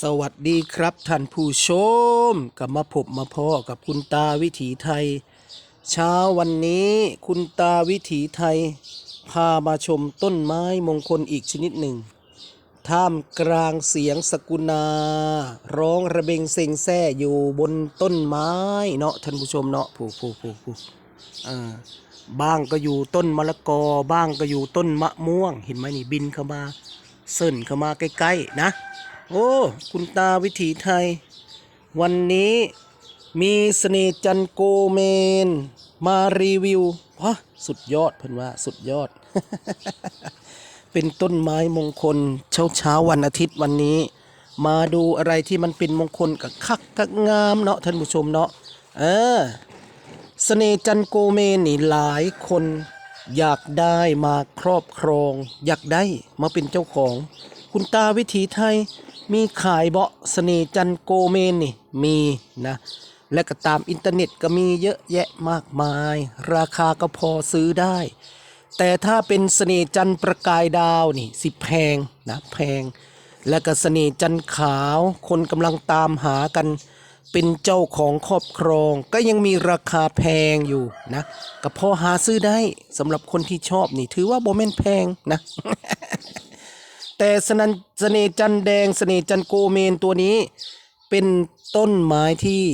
สวัสดีครับท่านผู้ชมกับมาพบมาพ่อกับคุณตาวิถีไทย เช้าวันนี้คุณตาวิถีไทย พามาชมต้นไม้มงคลอีกชนิดหนึ่ง ท่ามกลางเสียงสกุณา ร้องระเบงเซ็งแซ่อยู่บนต้นไม้เนาะท่านผู้ชมเนาะผู้ผู้ผู้ผู้อ่าบ้างก็อยู่ต้นมะละกอ บ้างก็อยู่ต้นมะม่วง เห็นไหมนี่บินเข้ามาเสินเข้ามาใกล้ๆนะ โอ้ คุณตาวิถีไทย วันนี้มีเสน่จันโกเมน มารีวิวฮะสุดยอดเพิ่นว่าสุดยอด เป็นต้นไม้มงคล เช้าเช้าวันอาทิตย์วันนี้ มาดูอะไรที่มันเป็นมงคลกับคักกับงามเนาะท่านผู้ชมเนาะเออเสน่จันโกเมนนี่หลายคนอยากได้มาครอบครอง อยากได้มาเป็นเจ้าของ คุณตาวิถีไทย มีขายเบาะเสน่จันโกเมนนี่มีนะ และก็ตามอินเทอร์เน็ตก็มีเยอะแยะมากมาย ราคาก็พอซื้อได้ แต่ถ้าเป็นเสน่จันประกายดาวนี่สิแพงนะแพง และก็เสน่จันขาวคนกำลังตามหากันเป็นเจ้าของครอบครองก็ยังมีราคาแพงอยู่นะก็พอหาซื้อได้สำหรับคนที่ชอบนี่ ถือว่าโบแมนแพงนะ แต่สนันเสน่จันแดงเสน่จันโกเมนตัวนี้ เป็นต้นไม้ที่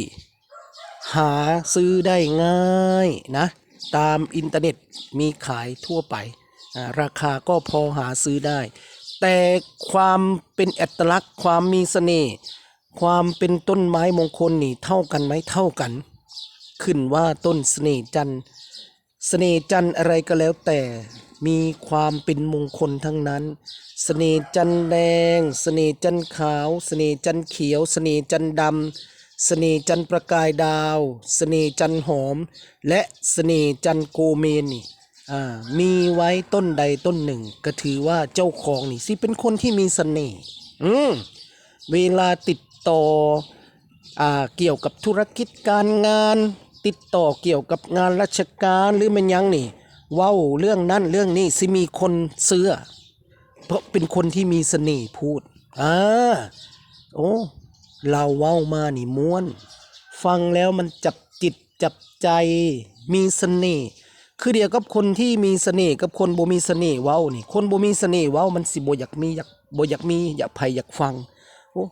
หาซื้อได้ง่ายนะ ตามอินเทอร์เน็ตมีขายทั่วไป ราคาก็พอหาซื้อได้ แต่ความเป็นอัตลักษณ์ความมีเสน่ห์ความเป็นต้นไม้มงคลนี่เท่ากันไหมเท่ากัน ขึ้นว่าต้นเสน่ห์จันทร์เสน่ห์จันอะไรก็แล้วแต่ มีความเป็นมงคลทั้งนั้นสเสน่ห์จันแดงสเสน่ห์จันขาวสเสน่ห์จันเขียวสเสน่ห์จันดำสเสน่ห์จันประกายดาวสเสน่ห์จันหอม และสเสน่ห์จันโกเมนนี่อ่ามีไว้ต้นใดต้นหนึ่ง ก็ถือว่าเจ้าของนี่สิเป็นคนที่มีเสน่ห์อืมเวลาติดต่ออ่าเกี่ยวกับธุรกิจการงาน ติดต่อเกี่ยวกับงานราชการหรือมันยังนี่ เว้าเรื่องนั้นเรื่องนี้สิมีคนเสื้อ เพราะเป็นคนที่มีเสน่ห์พูดอ่าโอ้เราเว้ามานี่ม้วน ฟังแล้วมันจับจิตจับใจมีเสน่ห์คือเดียวกับคนที่มีเสน่ห์กับคนบ่มีเสน่ห์เว้านี่ คนบ่มีเสน่ห์เว้ามันสิบ่อยากมีอยากบ่อยากมีอยากไผอยากฟังโอ้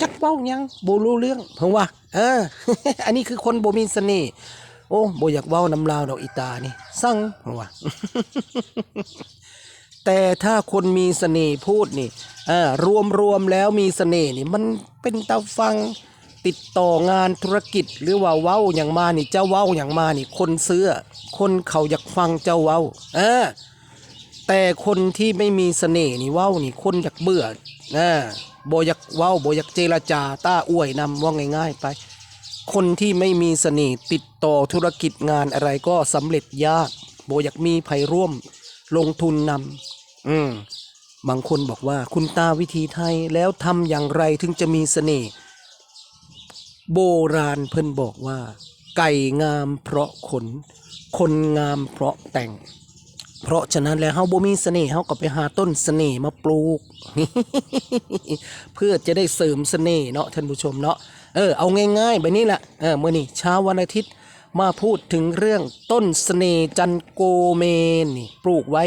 จักเว้ายังบ่รู้เรื่องเพิ่นว่าเออ อันนี้คือคนบ่มีเสน่ห์ โอ้บ่อยากเว้าน้ำลาวดอกอีตานี่ สั่งเพิ่นว่าแต่ถ้าคนมีเสน่ห์พูดนี่อ่ารวมรวมๆแล้วมีเสน่ห์นี่ มันเป็นตาฟังติดต่องานธุรกิจหรือว่าเว้าอย่างมานี่เจ้าเว้าอย่างมานี่ คนเสื้อ คนเขาอยากฟังเจ้าเว้าเออแต่คนที่ไม่มีเสน่ห์นี่เว้านี่คนอยากเบื่อนะโบอยากเว้าโบอยากเจรจาต้าอ้วยนำว่าง่าย ๆ ไป คนที่ไม่มีเสน่ห์ติดต่อธุรกิจงานอะไรก็สำเร็จยากโบอยากมีไผร่วม ลงทุนนำอืมบางคนบอกว่าคุณตาวิธีไทยแล้วทำอย่างไรถึงจะมีเสน่ห์โบราณเพิ่นบอกว่า ไก่งามเพราะขน คนงามเพราะแต่ง เพราะฉะนั้นแล้วเฮาบ่มีเสน่ห์เฮาก็ไปหาต้นเสน่ห์มาปลูก เพื่อจะได้เสริมเสน่ห์เนาะท่านผู้ชมเนาะเออเอาง่ายๆแบบนี้แหละเออมื้อนี้เช้าวันอาทิตย์มาพูดถึงเรื่องต้นเสน่ห์จันโกเมนนี่ปลูกไว้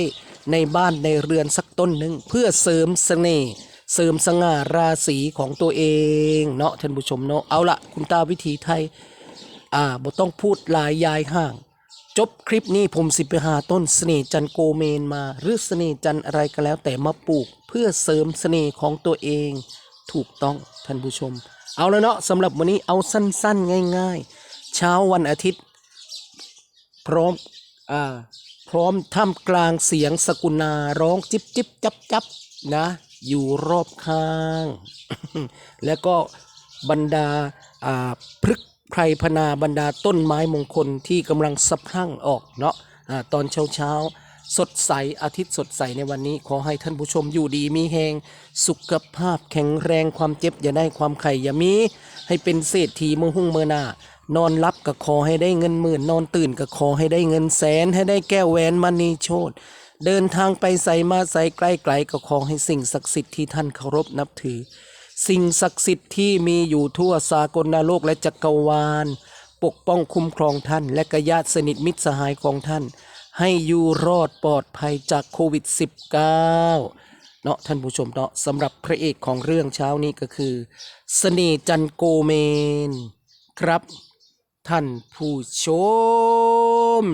ในบ้านในเรือนสักต้นหนึ่งเพื่อเสริมเสน่ห์เสริมสง่าราศีของตัวเองเนาะท่านผู้ชมเนาะเอาละคุณตาวิถีไทย อ่าบ่ต้องพูดหลายยายห่าง จบคลิปนี้ผมสิไปหาต้นเสน่ห์จันโกเมนมา หรือเสน่ห์จันอะไรก็แล้วแต่มาปลูก เพื่อเสริมเสน่ห์ของตัวเอง ถูกต้องท่านผู้ชม เอาแล้วเนาะสำหรับวันนี้เอาสั้นๆ ง่าย ๆ เช้าวันอาทิตย์ พร้อมอ่าพร้อมท่ามกลางเสียงสกุณาร้องจิบจิบจับจับนะ อยู่รอบข้าง แล้วก็บรรดาอ่าพฤก ษ์ไพรพนาบรรดาต้นไม้มงคลที่กำลังสะพรั่งออกเนาะอ่าตอนเช้าเช้าสดใสอาทิตย์สดใสในวันนี้ ขอให้ท่านผู้ชมอยู่ดีมีแหงสุขภาพแข็งแรงความเจ็บอย่าได้ความไข่อย่ามี ให้เป็นเศรษฐีมือหุ่งเมื่อหน้านอนรับก็ขอให้ได้เงินหมื่น นอนตื่นก็ขอให้ได้เงินแสน ให้ได้แก้วแหวนมณีโชตเดินทางไปใส่มาใส่ใกล้ไกลก็ขอให้สิ่งศักดิ์สิทธิ์ที่ท่านเคารพนับถือ สิ่งศักดิ์สิทธิ์ที่มีอยู่ทั่วสากลโลกและจักรวาล ปกป้องคุ้มครองท่าน และกญาติสนิทมิตรสหายของท่าน ให้อยู่รอดปลอดภัยจากโควิด -19 เนาะท่านผู้ชมเนาะสำหรับพระเอกของเรื่องเช้านี้ก็คือสเสน่จันโกเมน ครับ ท่านผู้ชม